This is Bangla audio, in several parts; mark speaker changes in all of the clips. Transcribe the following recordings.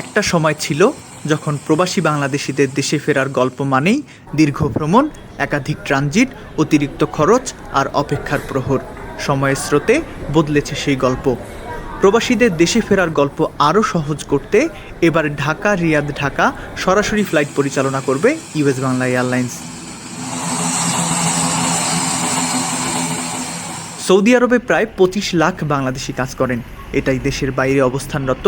Speaker 1: একটা সময় ছিল যখন প্রবাসী বাংলাদেশিদের দেশে ফেরার গল্প মানেই দীর্ঘ ভ্রমণ, একাধিক ট্রানজিট, অতিরিক্ত খরচ আর অপেক্ষার প্রহর। সময়ের স্রোতে বদলেছে সেই গল্প। প্রবাসীদের দেশে ফেরার গল্প আরও সহজ করতে এবার ঢাকা, রিয়াদ, ঢাকা সরাসরি ফ্লাইট পরিচালনা করবে ইউএস বাংলা এয়ারলাইন্স। সৌদি আরবে প্রায় পঁচিশ লাখ বাংলাদেশি কাজ করেন। এটাই দেশের বাইরে অবস্থানরত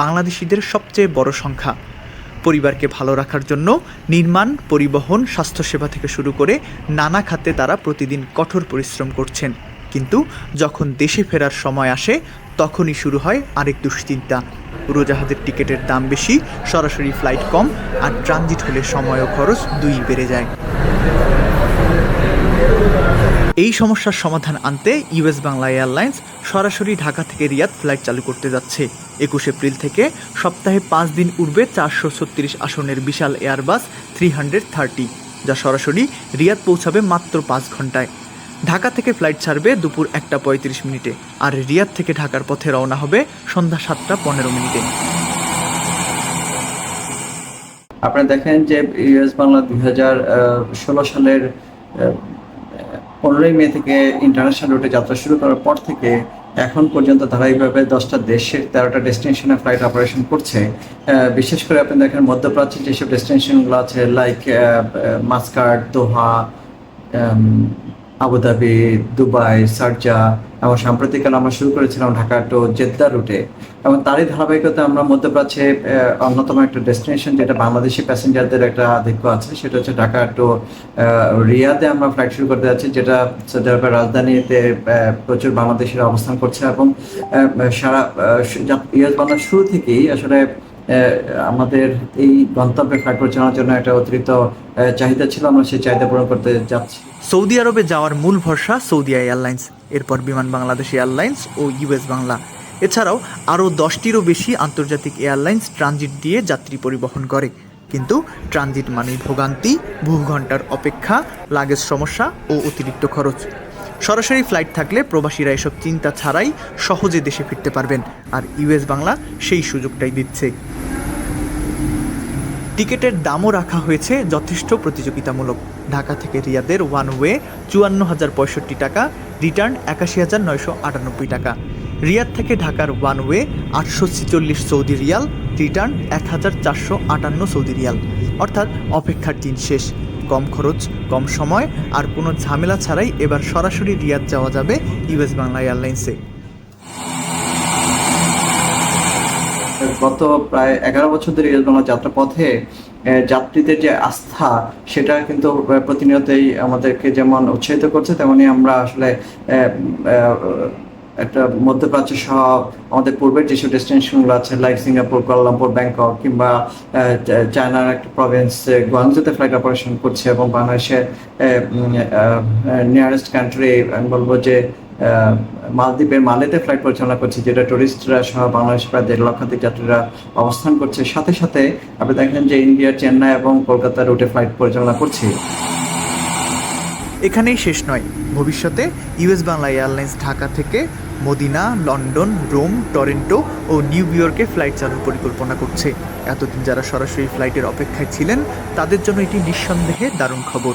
Speaker 1: বাংলাদেশিদের সবচেয়ে বড় সংখ্যা। পরিবারকে ভালো রাখার জন্য নির্মাণ, পরিবহন, স্বাস্থ্যসেবা থেকে শুরু করে নানা খাতে তারা প্রতিদিন কঠোর পরিশ্রম করছেন। কিন্তু যখন দেশে ফেরার সময় আসে, তখনই শুরু হয় আরেক দুশ্চিন্তা। উড়োজাহাজের টিকিটের দাম বেশি, সরাসরি ফ্লাইট কম আর ট্রানজিট হলে সময় ও খরচ দুই বেড়ে যায়। এই সমস্যার সমাধান আনতে ইউএস বাংলা এয়ারলাইন্স সরাসরি ঢাকা থেকে রিয়াদ ফ্লাইট চালু করতে যাচ্ছে। একুশ এপ্রিল থেকে সপ্তাহে পাঁচ দিন উঠবে চারশো ছত্রিশ আসনের বিশাল এয়ারবাস থ্রি হান্ড্রেড থার্টি, যা সরাসরি রিয়াদ পৌঁছাবে মাত্র পাঁচ ঘন্টায়। ঢাকা থেকে ফ্লাইট ছাড়বে দুপুর একটা পঁয়ত্রিশ মিনিটে, আর রিয়াদ থেকে ঢাকার পথে রওনা হবে সন্ধ্যা সাতটা পনেরো মিনিটে।
Speaker 2: আপনারা দেখেন যে ইউএস বাংলা দুই হাজার ষোলো সালের পনেরোই মে থেকে ইন্টারন্যাশনাল রুটে যাত্রা শুরু করার পর থেকে এখন পর্যন্ত ধারাবাহিকভাবে দশটা দেশের তেরোটা ডেস্টিনেশনে ফ্লাইট অপারেশন করছে। বিশেষ করে আপনি দেখেন মধ্যপ্রাচ্যের যেসব ডেস্টিনেশনগুলো আছে like Muscat, Doha Abu Dhabi, Dubai, Sharjah এবং সাম্প্রতিককাল আমরা শুরু করেছিলাম ঢাকা টু জেদ্দা রুটে এবং তারই ধারাবাহিকতা আমরা মধ্যপ্রাচ্যে অন্যতম একটা ডেস্টিনেশন যেটা বাংলাদেশি প্যাসেঞ্জারদের একটা আধিক্য আছে, সেটা হচ্ছে ঢাকা টু রিয়াদে আমরা ফ্লাইট শুরু করতে যাচ্ছি, যেটা সৌদি আরবের রাজধানীতে প্রচুর বাংলাদেশিরা অবস্থান করছে এবং সারা ইউএস বাংলার শুরু থেকেই আসলে আমাদের এই গন্তব্যে ফ্লাইট পরিচালনার জন্য একটা অতিরিক্ত চাহিদা ছিল, আমরা সেই চাহিদা পূরণ করতে যাচ্ছি।
Speaker 1: সৌদি আরবে যাওয়ার মূল ভরসা সৌদিয়া এয়ারলাইন্স, এরপর বিমান বাংলাদেশ এয়ারলাইন্স ও ইউএস বাংলা। এছাড়াও আরও দশটিরও বেশি আন্তর্জাতিক এয়ারলাইন্স ট্রানজিট দিয়ে যাত্রী পরিবহন করে। কিন্তু ট্রানজিট মানেই ভোগান্তি, বহু ঘণ্টার অপেক্ষা, লাগেজ সমস্যা ও অতিরিক্ত খরচ। সরাসরি ফ্লাইট থাকলে প্রবাসীরা এসব চিন্তা ছাড়াই সহজে দেশে ফিরতে পারবেন। আর ইউএস বাংলা সেই সুযোগটাই দিচ্ছে। টিকিটের দামও রাখা হয়েছে যথেষ্ট প্রতিযোগিতামূলক। ঢাকা থেকে রিয়াদের ওয়ান ওয়ে চুয়ান্ন হাজার পঁয়ষট্টি টাকা রিটার্ন একাশি হাজার নয়শো আটানব্বই টাকা। রিয়াদ থেকে ঢাকার ওয়ান ওয়ে আটশো ছিচল্লিশ সৌদি রিয়াল রিটার্ন এক হাজার চারশো আটান্ন সৌদি রিয়াল। অর্থাৎ অপেক্ষার দিন শেষ। কম খরচ, কম সময় আর কোনো ঝামেলা ছাড়াই এবার সরাসরি রিয়াদ যাওয়া যাবে ইউএস বাংলা এয়ারলাইন্সে।
Speaker 2: গত প্রায় এগারো বছর ধরে ইউএস বাংলা যাত্রা পথে যাত্রীদের যে আস্থা, সেটা কিন্তু প্রতিনিয়তই আমাদেরকে যেমন উৎসাহিত করছে, তেমনি আমরা আসলে একটা মধ্যপ্রাচ্য সহ আমাদের পূর্বের যেসব ডেস্টিনেশনগুলো আছে, লাইক সিঙ্গাপুর, কুয়ালালামপুর, ব্যাংকক, কিংবা চায়নার একটা প্রভিন্স গুয়াংজুতে ফ্লাইট অপারেশন করছে এবং বাংলাদেশের নিয়ারেস্ট কান্ট্রি আমি বলব যে মালদ্বীপের মালেতে ফ্লাইট পরিচালনা করছে, যেটা টুরিস্টরা সহ বাংলাদেশ প্রায় দেড় লক্ষাধিক যাত্রীরা অবস্থান করছে। সাথে সাথে আপনি দেখেন যে ইন্ডিয়ার চেন্নাই এবং কলকাতা রুটে ফ্লাইট পরিচালনা করছি।
Speaker 1: এখানেই শেষ নয়। ভবিষ্যতে ইউএস বাংলা এয়ারলাইন্স ঢাকা থেকে মদিনা, লন্ডন, রোম, টরেন্টো ও নিউ ইয়র্কে ফ্লাইট চালুর পরিকল্পনা করছে। এতদিন যারা সরাসরি ফ্লাইটের অপেক্ষায় ছিলেন, তাদের জন্য এটি নিঃসন্দেহে দারুণ খবর।